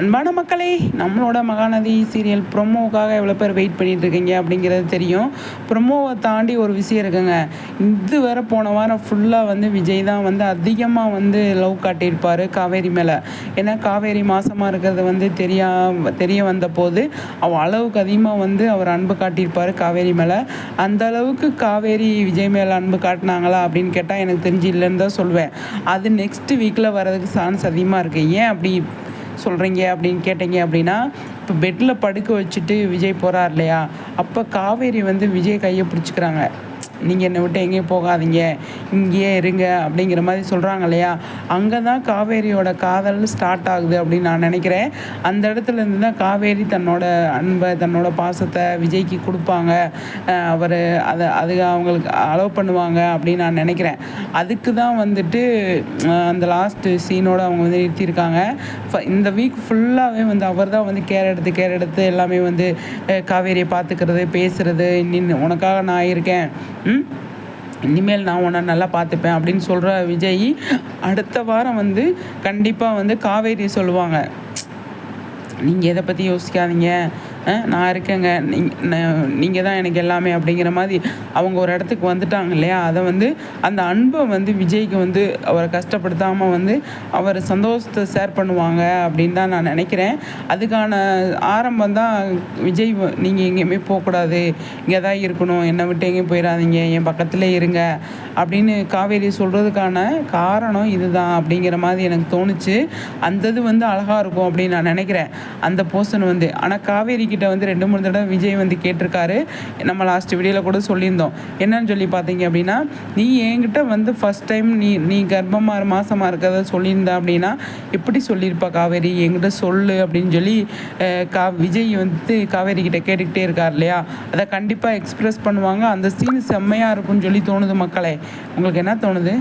அன்பான மக்களே நம்மளோட மகாநதி சீரியல் ப்ரொமோவுக்காக எவ்வளோ பேர் வெயிட் பண்ணிட்டு இருக்கீங்க அப்படிங்கிறது தெரியும். ப்ரொமோவை தாண்டி ஒரு விஷயம் இருக்குங்க. இது வேற போன வாரம் ஃபுல்லாக வந்து விஜய் தான் வந்து அதிகமாக வந்து லவ் காட்டியிருப்பார் காவேரி மேலே. ஏன்னா காவேரி மாதமாக இருக்கிறது வந்து தெரியா தெரிய வந்த போது அவள் அளவுக்கு அதிகமாக வந்து அவர் அன்பு காட்டியிருப்பார் காவேரி மேலே. அந்த அளவுக்கு காவேரி விஜய் மேலே அன்பு காட்டினாங்களா அப்படின்னு கேட்டால் எனக்கு தெரிஞ்சு இல்லைன்னு தான் சொல்லுவேன் அது நெக்ஸ்ட் வீக்கில் வர்றதுக்கு சான்ஸ் அதிகமாக இருக்குது ஏன் அப்படி சொல்கிறீங்க அப்படின்னு கேட்டீங்க அப்படின்னா இப்போ பெட்டில் படுக்க வச்சுட்டு விஜய் போகிறார் இல்லையா? அப்போ காவேரி வந்து விஜய் கையை பிடிச்சிக்கிறாங்க. நீங்கள் என்னை விட்டு எங்கேயும் போகாதீங்க இங்கேயே இருங்க அப்படிங்கிற மாதிரி சொல்கிறாங்க இல்லையா? அங்கே தான் காவேரியோட காதல் ஸ்டார்ட் ஆகுது அப்படின்னு நான் நினைக்கிறேன். அந்த இடத்துல இருந்து தான் காவேரி தன்னோட அன்பை தன்னோட பாசத்தை விஜய்க்கு கொடுப்பாங்க. அவர் அதை அது அவங்களுக்கு அலோவ் பண்ணுவாங்க அப்படின்னு நான் நினைக்கிறேன். அதுக்கு தான் வந்துட்டு அந்த லாஸ்ட்டு சீனோட அவங்க வந்து நிறுத்தியிருக்காங்க. இந்த வீக் ஃபுல்லாகவே வந்து அவர் தான் வந்து கேர் எடுத்து கேர் எடுத்து எல்லாமே வந்து காவேரியை பார்த்துக்கிறது பேசுகிறது நின்று உனக்காக நான் இருக்கேன். இனிமேல் நான் உன்னை நல்லா பார்த்துப்பேன் அப்படின்னு சொல்கிற விஜய் அடுத்த வாரம் வந்து கண்டிப்பாக வந்து காவேரி சொல்லுவாங்க. நீங்கள் எதை பற்றி யோசிக்காதீங்க. நான் இருக்கேங்க. நீங்கள் தான் எனக்கு எல்லாமே அப்படிங்கிற மாதிரி அவங்க ஒரு இடத்துக்கு வந்துட்டாங்க இல்லையா? அதை வந்து அந்த அன்பை வந்து விஜய்க்கு வந்து அவரை கஷ்டப்படுத்தாமல் வந்து அவர் சந்தோஷத்தை ஷேர் பண்ணுவாங்க அப்படின்னு தான் நான் நினைக்கிறேன். அதுக்கான ஆரம்பம் தான் விஜய் நீங்கள் எங்கேயுமே போகக்கூடாது. இங்கே தான் இருக்கணும். என்னை விட்டு எங்கேயும் போயிடாதீங்க. என் பக்கத்திலே இருங்க. அப்படின்னு காவேரி சொல்கிறதுக்கான காரணம் இதுதான் அப்படிங்கிற மாதிரி எனக்கு தோணுச்சு. அந்தது வந்து அழகாக இருக்கும் அப்படின்னு நான் நினைக்கிறேன். அந்த போர்ஷன் வந்து ஆனால் காவேரிக்கு கிட்ட வந்து ரெண்டு மூணு தடவை விஜய் வந்து கேட்டிருக்காரு. நம்ம லாஸ்ட் வீடியோவில் கூட சொல்லியிருந்தோம். என்னன்னு சொல்லி பார்த்தீங்க அப்படின்னா நீ என்கிட்ட வந்து ஃபஸ்ட் டைம் நீ நீ கர்ப்பமாக மாசமாக இருக்கிறத சொல்லியிருந்த அப்படின்னா எப்படி சொல்லியிருப்பா காவேரி. என்கிட்ட சொல்லு அப்படின்னு சொல்லி கா விஜய் வந்து காவேரி கிட்ட கேட்டுக்கிட்டே இருக்கார் இல்லையா? அதை கண்டிப்பாக எக்ஸ்ப்ரெஸ் பண்ணுவாங்க. அந்த சீன் செம்மையாக இருக்கும்னு சொல்லி தோணுது மக்களே. உங்களுக்கு என்ன தோணுது?